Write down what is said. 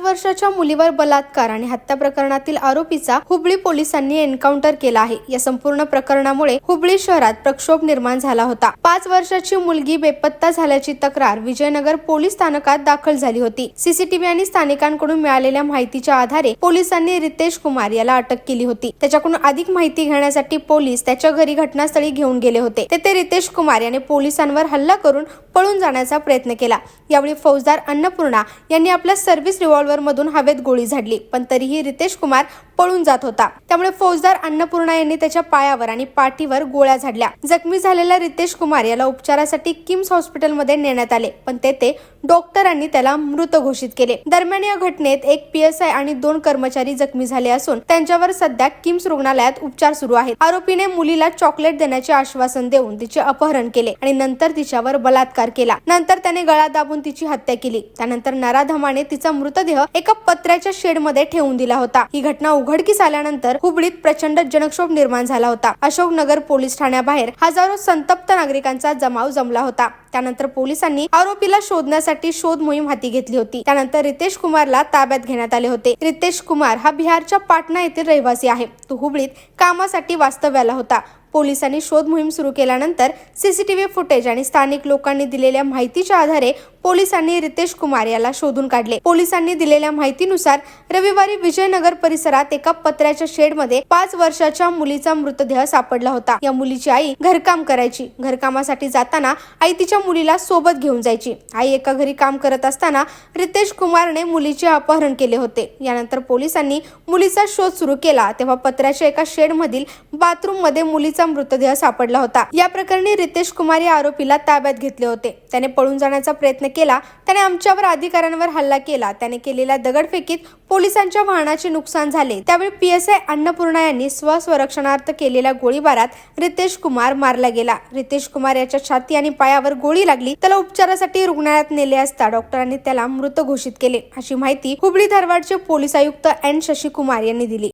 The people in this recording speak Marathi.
पाच वर्षाच्या मुलीवर बलात्कार आणि हत्या प्रकरणातील आरोपीचा हुबळी पोलिसांनी एन्काउंटर केला आहे. या संपूर्ण प्रकरणामुळे हुबळी शहरात प्रक्षोभ निर्माण झाला होता. पाच वर्षाची मुलगी बेपत्ता झाल्याची तक्रार विजयनगर पोलीस स्थानकात दाखल झाली होती. सीसीटीव्ही आणि स्थानिकांकडून मिळालेल्या माहितीच्या आधारे पोलिसांनी रितेश कुमार याला अटक केली होती. त्याच्याकडून अधिक माहिती घेण्यासाठी पोलीस त्याच्या घरी घटनास्थळी घेऊन गेले होते. तेथे रितेश कुमार याने पोलिसांवर हल्ला करून पळून जाण्याचा प्रयत्न केला. यावेळी फौजदार अन्नपूर्णा यांनी आपला सर्व्हिस रिव्हॉल्व्हर मधून हवेत गोळी झाडली पण तरीही रितेश कुमार पळून जात होता. त्यामुळे फौजदार अन्नपूर्णा यांनी त्याच्या पायावर आणि पाठीवर गोळ्या झाडल्या. जखमी झालेल्या रितेश कुमार याला उपचारासाठी किम्स हॉस्पिटलमध्ये नेण्यात आले पण तेथे डॉक्टरांनी त्याला मृत घोषित केले. दरम्यान या घटनेत एक पीएसआय आणि दोन कर्मचारी जखमी झाले असून त्यांच्यावर सध्या किम्स रुग्णालयात उपचार सुरू आहेत. आरोपीने मुलीला चॉकलेट देण्याचे आश्वासन देऊन तिचे अपहरण केले आणि नंतर तिच्यावर बलात्कार केला. नंतर त्याने गळा दाबून तिची हत्या केली. त्यानंतर नराधमाने तिचा मृतदेह एका पत्र्याच्या शेडमध्ये ठेवून दिला होता. ही घटना उघडकीस आल्यानंतर हुबळीत प्रचंड जनक्षोभ निर्माण झाला होता. अशोकनगर पोलीस ठाण्याबाहेर हजारो संतप्त नागरिकांचा जमाव जमला होता. त्यानंतर पोलिसांनी आरोपीला शोधण्यासाठी शोध मोहीम हाती घेतली होती. त्यानंतर रितेश कुमारला ताब्यात घेण्यात आले होते. रितेश कुमार हा बिहारच्या पाटणा येथील रहिवासी आहे. तो हुबळीत कामासाठी वास्तव्याला होता. पोलिसांनी शोध मोहीम सुरू केल्यानंतर सीसीटीव्ही फुटेज आणि स्थानिक लोकांनी दिलेल्या माहितीच्या आधारे पोलिसांनी रितेश कुमार याला शोधून काढले. पोलिसांनी दिलेल्या माहितीनुसार रविवारी विजयनगर परिसरात एका पत्र्याच्या शेडमध्ये पाच वर्षाच्या मुलीचा मृतदेह सापडला होता. या मुलीची आई घरकाम करायची. घरकामासाठी जाताना आई तिच्या मुलीला सोबत घेऊन जायची. आई एका घरी काम करत असताना रितेश कुमारने मुलीचे अपहरण केले होते. यानंतर पोलिसांनी मुलीचा शोध सुरू केला. तेव्हा पत्र्याच्या एका शेड मधील बाथरूम मध्ये मृतदेह सापडला होता. या प्रकरणी रितेश कुमार या आरोपीला ताब्यात घेतले होते. त्याने पळून जाण्याचा प्रयत्न केला. त्याने आमच्यावर अधिकाऱ्यांवर हल्ला केला. त्याने केलेल्या दगडफेकीत पोलिसांच्या वाहनाचे नुकसान झाले. त्यावेळी पीएसआय अन्नपूर्णा यांनी स्वसंरक्षणार्थ केलेल्या गोळीबारात रितेश कुमार मारला गेला. रितेश कुमार याच्या छाती आणि पायावर गोळी लागली. त्याला उपचारासाठी रुग्णालयात नेले असता डॉक्टरांनी त्याला मृत घोषित केले. अशी माहिती हुबळी धारवाडचे पोलीस आयुक्त एन शशिकुमार यांनी दिली.